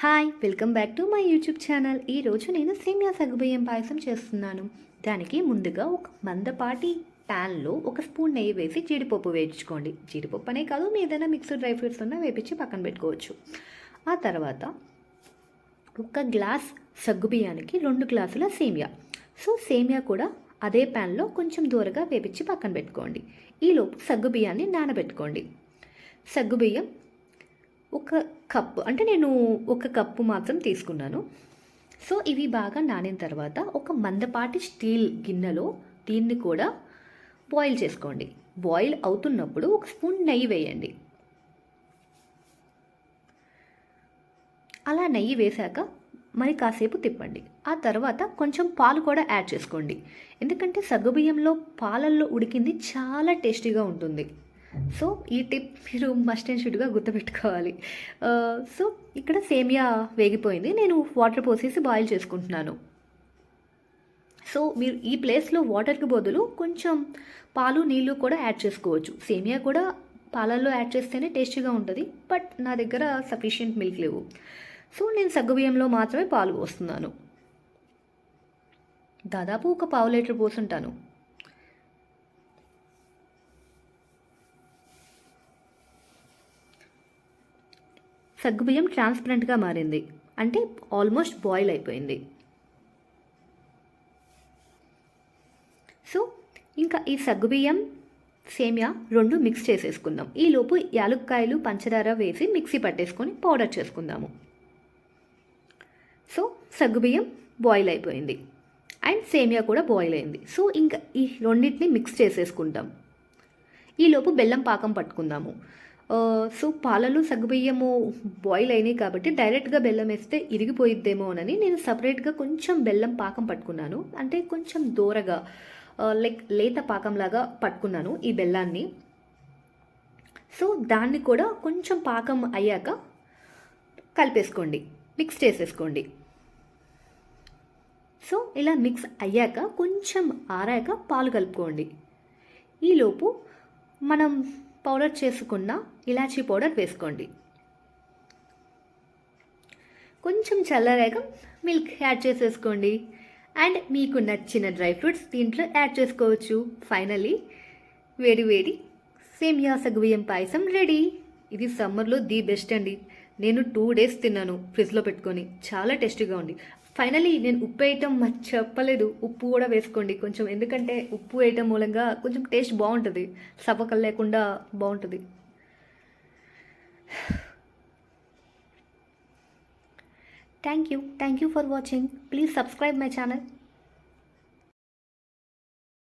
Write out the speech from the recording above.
Hi welcome back to my YouTube channel. ఈరోజు నేను సేమియా సగ్గుబియ్యం పాయసం చేస్తున్నాను. దానికి ముందుగా ఒక మందపాటి ప్యాన్లో ఒక స్పూన్ నెయ్యి వేసి జీడిపప్పు వేయించుకోండి. జీడిపప్పు అనే కాదు మీ ఏదైనా మిక్స్డ్ డ్రై ఫ్రూట్స్ ఉన్నా వేపించి పక్కన పెట్టుకోవచ్చు. ఆ తర్వాత ఒక గ్లాస్ సగ్గుబియ్యానికి రెండు గ్లాసుల సేమియా. సో సేమియా కూడా అదే ప్యాన్లో కొంచెం దూరగా వేపించి పక్కన పెట్టుకోండి. ఈలోపు సగ్గుబియ్యాన్ని నానబెట్టుకోండి. సగ్గుబియ్యం ఒక కప్పు. అంటే నేను ఒక కప్పు మాత్రం తీసుకున్నాను. సో ఇవి బాగా నానిన తర్వాత ఒక మందపాటి స్టీల్ గిన్నెలో దీన్ని కూడా బాయిల్ చేసుకోండి. బాయిల్ అవుతున్నప్పుడు ఒక స్పూన్ నెయ్యి వేయండి. అలా నెయ్యి వేశాక మరి కాసేపు తిప్పండి. ఆ తర్వాత కొంచెం పాలు కూడా యాడ్ చేసుకోండి. ఎందుకంటే సగ్గుబియ్యంలో పాలల్లో ఉడికింది చాలా టేస్టీగా ఉంటుంది. సో ఈ టిప్ మీరు మస్ట్ అండ్ షుడ్గా గుర్తుపెట్టుకోవాలి. సో ఇక్కడ సేమియా వేగిపోయింది. నేను వాటర్ పోసేసి బాయిల్ చేసుకుంటున్నాను. సో మీరు ఈ ప్లేస్లో వాటర్కి బదులు కొంచెం పాలు నీళ్ళు కూడా యాడ్ చేసుకోవచ్చు. సేమియా కూడా పాలల్లో యాడ్ చేస్తేనే టేస్టీగా ఉంటుంది బట్ నా దగ్గర సఫిషియంట్ మిల్క్ లేవు. సో నేను సగ్గుబియ్యంలో మాత్రమే పాలు పోస్తున్నాను. దాదాపు ఒక పావు లీటర్ పోసుంటాను. సగ్గుబియ్యం ట్రాన్స్పరెంట్గా మారింది. అంటే ఆల్మోస్ట్ బాయిల్ అయిపోయింది. సో ఇంకా ఈ సగ్గుబియ్యం సేమియా రెండు మిక్స్ చేసేసుకుందాం. ఈలోపు యాలుక్కాయలు పంచదార వేసి మిక్సీ పట్టేసుకొని పౌడర్ చేసుకుందాము. సో సగ్గుబియ్యం బాయిల్ అయిపోయింది. అండ్ సేమియా కూడా బాయిల్ అయింది. సో ఇంకా ఈ రెండింటిని మిక్స్ చేసేసుకుంటాం. ఈలోపు బెల్లం పాకం పట్టుకుందాము. సో పాలలు సగ్గుబియ్యము బాయిల్ అయినాయి కాబట్టి డైరెక్ట్గా బెల్లం వేస్తే ఇరిగిపోయిద్దేమో అని నేను సపరేట్గా కొంచెం బెల్లం పాకం పట్టుకున్నాను. అంటే కొంచెం దూరగా లైక్ లేత పాకంలాగా పట్టుకున్నాను ఈ బెల్లాన్ని. సో దాన్ని కూడా కొంచెం పాకం అయ్యాక కలిపేసుకోండి మిక్స్ చేసేసుకోండి. సో ఇలా మిక్స్ అయ్యాక కొంచెం ఆరాక పాలు కలుపుకోండి. ఈలోపు మనం పౌడర్ చేసుకున్న ఇలాచీ పౌడర్ వేసుకోండి. కొంచెం చల్లరాక మిల్క్ యాడ్ చేసేసుకోండి. అండ్ మీకు నచ్చిన డ్రై ఫ్రూట్స్ దీంట్లో యాడ్ చేసుకోవచ్చు. ఫైనలీ వేడి వేడి సేమియా సగ్గుబియ్యం పాయసం రెడీ. ఇది సమ్మర్లో ది బెస్ట్ అండి. నేను టూ డేస్ తిన్నాను ఫ్రిడ్జ్లో పెట్టుకొని. చాలా టేస్టీగా ఉంది. ఫైనలీ నేను ఉప్పు వేయటం చెప్పలేదు. ఉప్పు కూడా వేసుకోండి. కొంచెం ఎందుకంటే ఉప్పు వేయటం మూలంగా కొంచెం టేస్ట్ బాగుంటుంది. సపకలు లేకుండా బాగుంటుంది. Thank you thank you for watching please subscribe my channel